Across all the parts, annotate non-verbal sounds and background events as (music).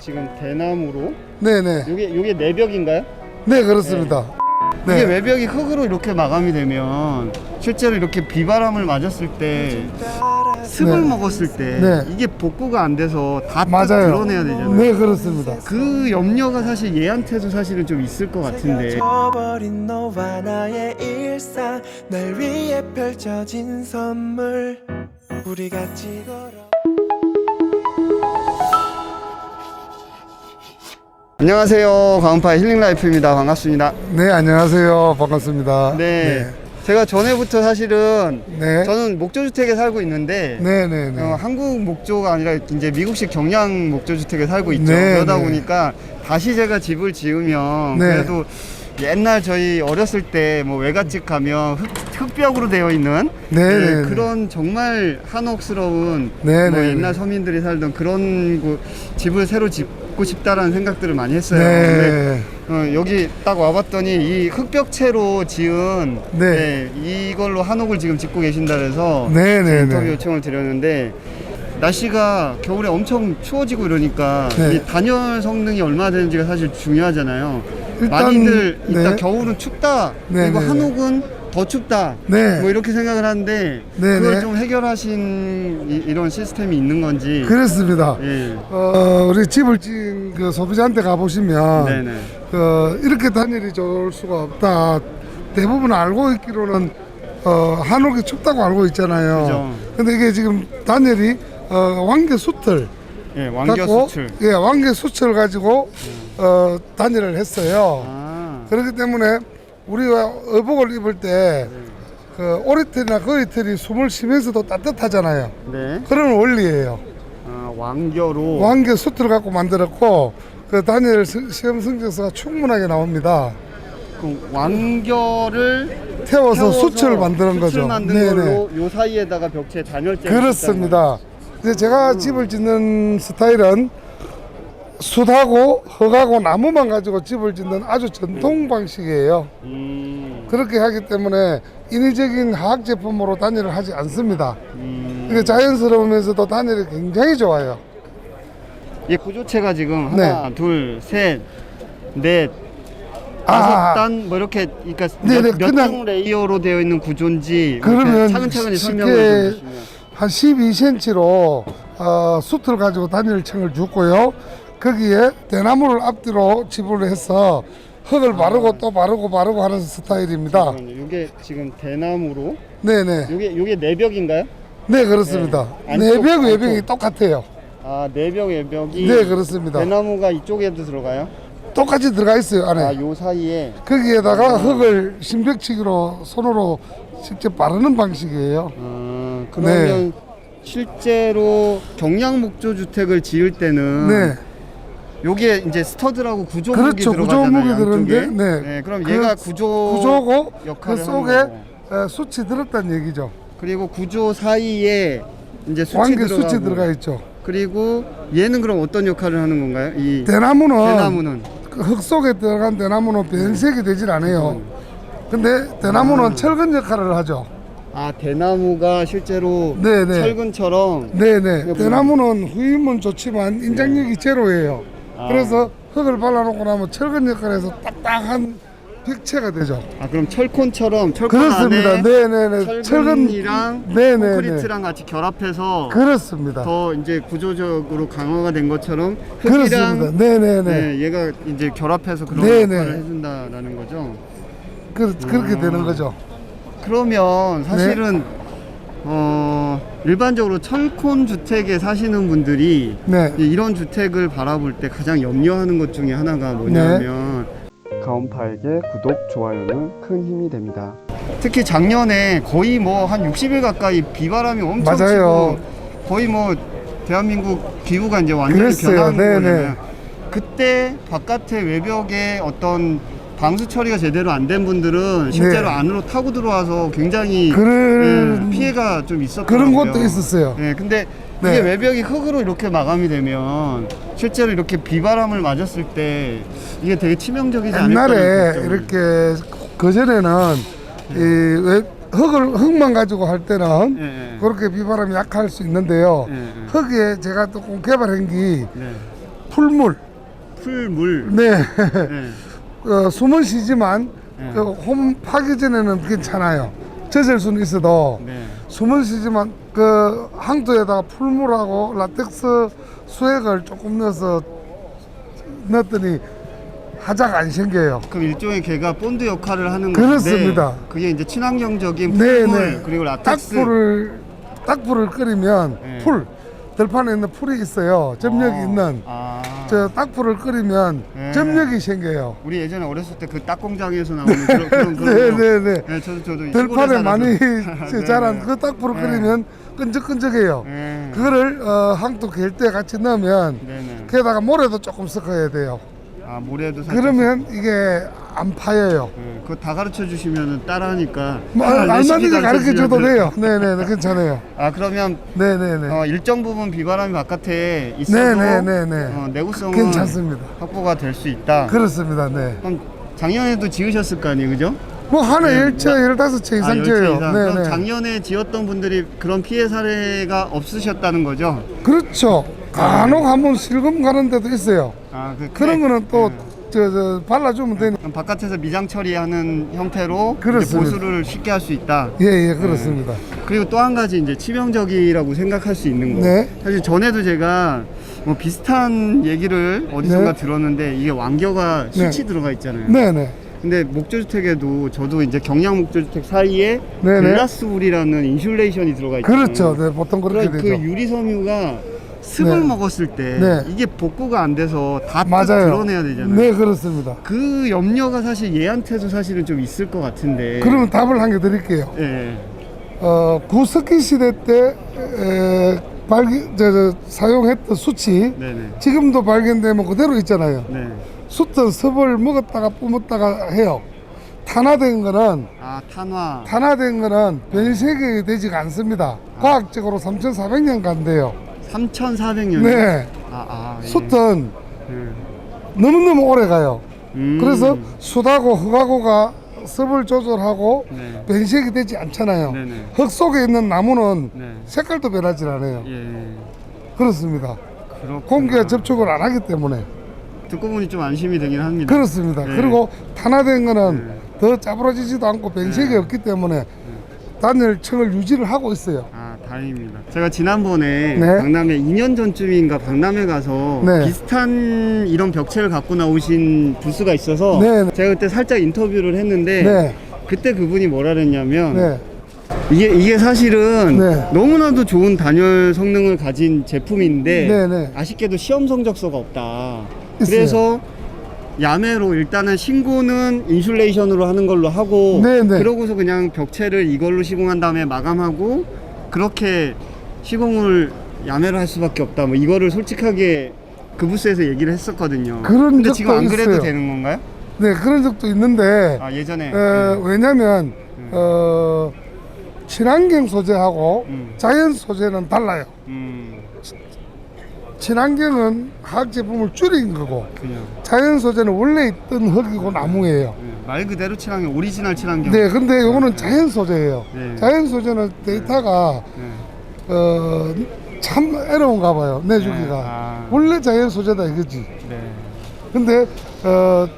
지금 대나무로 네네. 요게 요게 내벽인가요? 네 그렇습니다. 이게 네. 외벽이 흙으로 이렇게 마감이 되면 실제로 이렇게 비바람을 맞았을 때 습을 네. 먹었을 때 네. 이게 복구가 안 돼서 다 맞아요. 드러내야 되잖아요. 네 그렇습니다. 그 염려가 사실 얘한테도 사실은 좀 있을 것 같은데 져버린 너와 나의 일상 날 위해 펼쳐진 선물 우리 같이 걸어 안녕하세요 강은파 힐링 라이프입니다 반갑습니다 네 안녕하세요 반갑습니다. 네, 제가 전에부터 사실은 네. 저는 목조주택에 살고 있는데 네 네 네. 어, 한국 목조가 아니라 이제 미국식 경량 목조주택에 살고 있죠. 네, 그러다 네. 보니까 다시 제가 집을 지으면 네. 그래도 옛날 저희 어렸을 때 뭐 외갓집 가면 흙, 흙벽으로 되어 있는 네, 네, 네, 네. 그런 정말 한옥스러운 네, 뭐 네, 옛날 네. 서민들이 살던 그런 곳- 집을 새로 짓고 싶다라는 생각들을 많이 했어요. 네. 근데 어, 여기 딱 와봤더니 이 흙벽체로 지은 네. 네, 이걸로 한옥을 지금 짓고 계신다 그래서 네, 네, 인터뷰 네. 요청을 드렸는데 날씨가 겨울에 엄청 추워지고 이러니까 네. 이 단열 성능이 얼마나 되는지가 사실 중요하잖아요. 일단, 많이들 일단 네. 겨울은 춥다 네, 그리고 네, 한옥은 더 춥다 네. 뭐 이렇게 생각을 하는데 네, 그걸 네. 좀 해결하신 이, 런 시스템이 있는 건지 그렇습니다. 예. 어, 우리 집을 지은 그 소비자한테 가보시면 네네 어, 이렇게 단열이 좋을 수가 없다. 대부분 알고 있기로는 어, 한옥이 춥다고 알고 있잖아요. 그죠. 근데 이게 지금 단열이 어, 왕개 수틀 예, 왕겨 갖고, 수출 예, 왕개 수철 가지고 어, 단열을 했어요. 아, 그렇기 때문에 우리가 의복을 입을 때 그 오리털이나 거위털이 숨을 쉬면서도 따뜻하잖아요. 네 그런 원리예요. 아, 왕겨로 왕개 수틀을 갖고 만들었고 그 단열 시- 시험 성적서가 충분하게 나옵니다. 그 왕겨를 태워서, 수철을 만드는 수출 거죠. 만든 걸로 요 사이에다가 벽체 단열재 그렇습니다. 이제 제가 집을 짓는 스타일은 숯하고 흙하고 나무만 가지고 집을 짓는 아주 전통 방식이에요. 음, 그렇게 하기 때문에 인위적인 화학 제품으로 단열을 하지 않습니다. 음. 이게 자연스러우면서도 단열이 굉장히 좋아요. 이 구조체가 지금 네. 하나, 둘, 셋, 넷, 아. 다섯 단뭐 이렇게 그러니까 네, 네, 몇, 몇 그냥- 종 레이어로 되어 있는 구조인지 뭐 그러면 차근차근히 쉽게 설명을 좀 주시면. 한 12cm로 어, 숯을 가지고 단열층을 줬고요. 거기에 대나무를 앞뒤로 지불을 해서 흙을 바르고 또 바르고 바르고 하는 스타일입니다. 잠깐만요. 이게 지금 대나무로 네네. 이게 이게 내벽인가요? 네 그렇습니다. 네. 내벽 외벽이 안쪽. 똑같아요. 아 내벽 외벽이 네 그렇습니다. 대나무가 이쪽에도 들어가요? 똑같이 들어가 있어요 안에. 아 요 사이에 거기에다가 흙을 심벽치기로 손으로 직접 바르는 방식이에요. 아, 그러면 네. 실제로 경량 목조 주택을 지을 때는 네. 요게 이제 스터드라고 구조 목이 그렇죠. 들어가잖아요. 구조목이 양쪽에. 들었는데, 네. 그럼 그 얘가 구조 구조고 그 역할을 속에 하는 거고. 에, 숯이 들었다는 얘기죠. 그리고 구조 사이에 이제 수치 들어가고 숯이 들어가 있죠. 그리고 얘는 그럼 어떤 역할을 하는 건가요? 이 대나무는 대나무는 그 흙 속에 들어간 대나무는 변색이 되질 않아요. 근데 대나무는 아. 철근 역할을 하죠. 아 대나무가 실제로 네, 네. 철근처럼 네네. 대나무는 후임은 좋지만 인장력이 제로예요. 아. 그래서 흙을 발라놓고 나면 철근 역할에서 딱딱한 벽체가 되죠. 아 그럼 철콘처럼 철콘 그렇습니다. 안에 네네네. 철근이랑 네네네. 콘크리트랑 같이 결합해서 그렇습니다. 더 이제 구조적으로 강화가 된 것처럼 그렇습니다. 흙이랑 네네네. 네, 얘가 이제 결합해서 그런 네네. 역할을 해준다라는 거죠. 그, 그렇게 아. 되는 거죠. 그러면 네. 사실은 어 일반적으로 철콘 주택에 사시는 분들이 네. 이런 주택을 바라볼 때 가장 염려하는 것 중에 하나가 뭐냐면 가온파에게 구독, 좋아요는 큰 힘이 됩니다. 특히 작년에 거의 뭐 한 60일 가까이 비바람이 엄청 맞아요. 치고 거의 뭐 대한민국 기후가 이제 완전히 그랬어요. 변한 네네. 거잖아요. 그때 바깥에 외벽에 어떤 방수 처리가 제대로 안 된 분들은 실제로 네. 안으로 타고 들어와서 굉장히 그런- 예, 피해가 좀 있었거든요. 그런 것도 있었어요. 네, 근데 네. 이게 외벽이 흙으로 이렇게 마감이 되면 실제로 이렇게 비바람을 맞았을 때 이게 되게 치명적이지 않을까? 옛날에 이렇게 그 전에는 이 왜, 흙을 흙만 가지고 할 때는 예, 예. 그렇게 비바람이 약할 수 있는데요. 예, 예. 흙에 제가 또꼭 개발한 게 네. 풀물. 풀물. 네. 네. (laughs) 어, 숨은 쉬지만 네. 그홈 파기 전에는 괜찮아요. 젖을 수는 있어도 네. 숨은 쉬지만 그 항토에다가 풀물하고 라텍스 수액을 조금 넣어서 넣었더니 하자가 안 생겨요. 그럼 일종의 걔가 본드 역할을 하는 건데 그렇습니다. 그게 이제 친환경적인 네, 풀물 네. 그리고 라텍스 딱풀을 딱풀을 끓이면 네. 풀 들판에 있는 풀이 있어요. 점력이 아, 있는 아. 저 딱풀을 끓이면 네. 점력이 생겨요. 우리 예전에 어렸을 때 그 딱 공장에서 나오는 그런 그런 (laughs) 그런 네, 거. 네, 네. 네, 저도 저도 들판에 많이 (laughs) 살아서. 네, 자란 네. 그 딱풀을 네. 끓이면 끈적끈적해요. 네. 그거를 어, 항토 갤때 같이 넣으면 네네. 게다가 모래도 조금 섞어야 돼요. 아 모래도 살짝. 그러면 이게 안 파여요. 네, 그거 다 가르쳐 주시면은 따라하니까. 뭐, 레시피 알맞는지 가르쳐 줘도 주시면 돼요. 네네, 괜찮아요. 아 그러면 네네네. 어, 일정 부분 비바람이 바깥에 있어도 네네네네. 어, 내구성은 괜찮습니다. 확보가 될 수 있다. 그렇습니다. 네. 그럼 작년에도 지으셨을 거 아니에요, 그죠? 뭐 하나 네, 열채 열다섯 채 이상 열채 지어요. 이상. 그럼 네네. 작년에 지었던 분들이 그런 피해 사례가 없으셨다는 거죠? 그렇죠. 간혹 한번 실금 가는 데도 있어요. 아, 그, 그런 그래. 거는 또 저, 저, 발라주면 되니. 그럼 바깥에서 미장 처리하는 형태로 이제 그렇습니다. 보수를 쉽게 할 수 있다. 예, 예, 그렇습니다. 그리고 또 한 가지 이제 치명적이라고 생각할 수 있는 거. 네. 사실 전에도 제가 뭐 비슷한 얘기를 어디선가 네. 들었는데 이게 완겨가 실치 네. 들어가 있잖아요. 네 네. 근데 목조주택에도 저도 이제 경량 목조주택 사이에 네 네. 글라스울이라는 인슐레이션이 들어가 있잖아요. 그렇죠. 네, 보통 그렇게 그, 그 되죠. 유리 섬유가 습을 네. 먹었을 때 네. 이게 복구가 안 돼서 다 맞아요. 드러내야 되잖아요. 네, 그렇습니다. 그 염려가 사실 얘한테도 사실은 좀 있을 것 같은데. 그러면 답을 한 개 드릴게요. 예. 어, 구석기 시대 때 에, 발기, 저, 저, 사용했던 수치 네네. 지금도 발견되면 그대로 있잖아요. 네. 숯은 섭을 먹었다가 뿜었다가 해요. 탄화된 거는 아 탄화. 탄화된 거는 변색이 되지가 않습니다. 과학적으로 3,400년 간대요. 3,400년. 네. 아, 아. 예. 숯은 예. 너무너무 오래 가요. 음. 그래서 숯하고 흙하고가 섭을 조절하고 네. 변색이 되지 않잖아요. 네네. 흙 속에 있는 나무는 네. 색깔도 변하지 않아요. 예. 그렇습니다. 그렇구나. 공기가 접촉을 안 하기 때문에 듣고 보니 좀 안심이 되긴 합니다. 그렇습니다. 네. 그리고 탄화된 거는 네. 더 짜부러지지도 않고 변색이 없기 때문에 단열층을 유지를 하고 있어요. 아 다행입니다. 제가 지난번에 네. 박람회 2년 전쯤인가 박람회 가서 네. 비슷한 이런 벽체를 갖고 나오신 부스가 있어서 네. 제가 그때 살짝 인터뷰를 했는데 네, 그때 그분이 뭐라 그랬냐면 네, 이게 이게 사실은 네. 너무나도 좋은 단열 성능을 가진 제품인데 네, 네. 아쉽게도 시험 성적서가 없다. 있어요. 그래서 야매로 일단은 신고는 인슐레이션으로 하는 걸로 하고 네, 네. 그러고서 그냥 벽체를 이걸로 시공한 다음에 마감하고 그렇게 시공을 야매로 할 수밖에 없다. 뭐 이거를 솔직하게 그 부스에서 얘기를 했었거든요. 그런 근데 적도 지금 안 그래도 있어요. 되는 건가요? 네 그런 적도 있는데 아 예전에 어, 왜냐면 어, 친환경 소재하고 음. 자연 소재는 달라요. 음, 친환경은 화학 제품을 줄인 거고 그냥 자연 소재는 원래 있던 흙이고 나무예요. 예, 말 그대로 친환경 오리지널 친환경. 네, 근데 요거는 자연 소재예요. 네. 자연 소재는 데이터가 네. 어, 참 어려운가 봐요. 내주기가. 네, 아. 원래 자연 소재다 이거지. 네. 근데 어,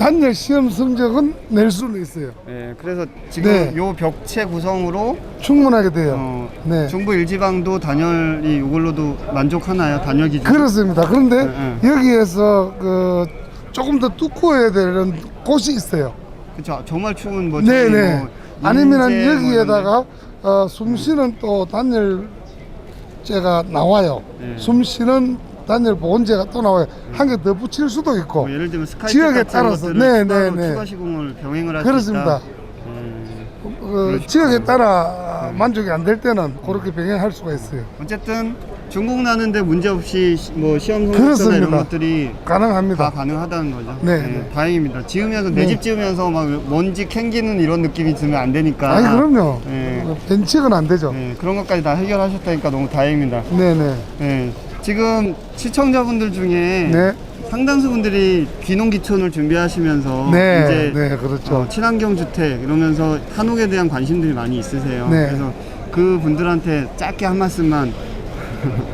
단열 시험 성적은 낼 수는 있어요. 네, 그래서 지금 네. 요 벽체 구성으로 충분하게 돼요. 어, 네. 중부 일지방도 단열이 이걸로도 만족하나요? 단열 기준? 그렇습니다. 그런데 네, 여기에서 그 조금 더 두꺼워야 되는 곳이 있어요. 그렇죠. 정말 추운 뭐 저기 네네. 뭐 아니면은 인제 뭐 여기에다가 어, 숨쉬는 또 단열재가 나와요. 네. 숨쉬는 단열 보온재가 또 나와요. 한 개 더 붙일 수도 있고. 뭐 예를 들면 스카이트 지역에 같은 따라서. 것들을 네, 네, 네. 추가 시공을 병행을 할수 그렇습니다. 있다. 음, 어, 지역에 따라 만족이 안 될 때는 그렇게 병행할 수가 있어요. 어쨌든 중국 나는데 문제 없이 시- 뭐 시험 그렇습니다. 이런 것들이 다 가능합니다. 가능하다는 거죠. 네, 네. 다행입니다. 지으면서 내 네. 집 지으면서 막 먼지 캥기는 이런 느낌이 들면 안 되니까. 아니 그럼요. 네. 어, 벤치는 안 되죠. 네, 그런 것까지 다 해결하셨다니까 너무 다행입니다. 네네. 네, 지금 시청자분들 중에 네. 상당수 분들이 귀농귀촌을 준비하시면서 네. 이제 네. 그렇죠. 어, 친환경 주택 이러면서 한옥에 대한 관심들이 많이 있으세요. 네. 그래서 그 분들한테 짧게 한 말씀만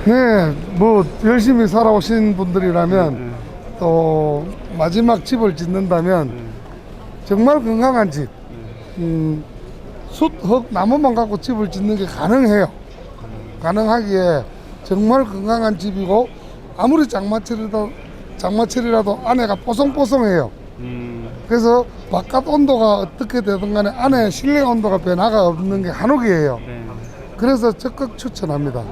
네, 뭐 열심히 살아오신 분들이라면 또 마지막 집을 짓는다면 정말 건강한 집, 음, 숯, 흙, 나무만 갖고 집을 짓는 게 가능해요. 가능하기에 정말 건강한 집이고 아무리 장마철이라도 장마철이라도 안에가 뽀송뽀송해요. 음, 그래서 바깥 온도가 어떻게 되든 간에 안에 실내 온도가 변화가 없는 게 한옥이에요. 네. 그래서 적극 추천합니다.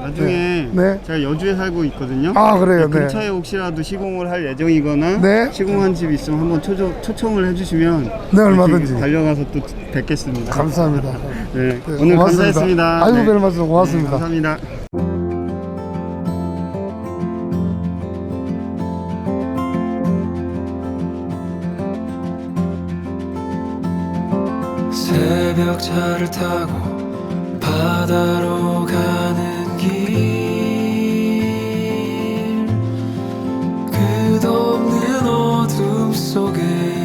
나중에 네. 네. 제가 여주에 살고 있거든요. 아, 그래요? 네. 근처에 혹시라도 시공을 할 예정이거나 네. 시공한 집 있으면 한번 초청, 초청을 해주시면 네, 얼마든지. 달려가서 또 뵙겠습니다. 감사합니다. 네, 네, 오늘 고맙습니다. 감사했습니다. 아이고, 네. 별 말씀 고맙습니다. 네, 감사합니다. 새벽 차를 타고 바다로 가는 길. 끝없는 어둠 속을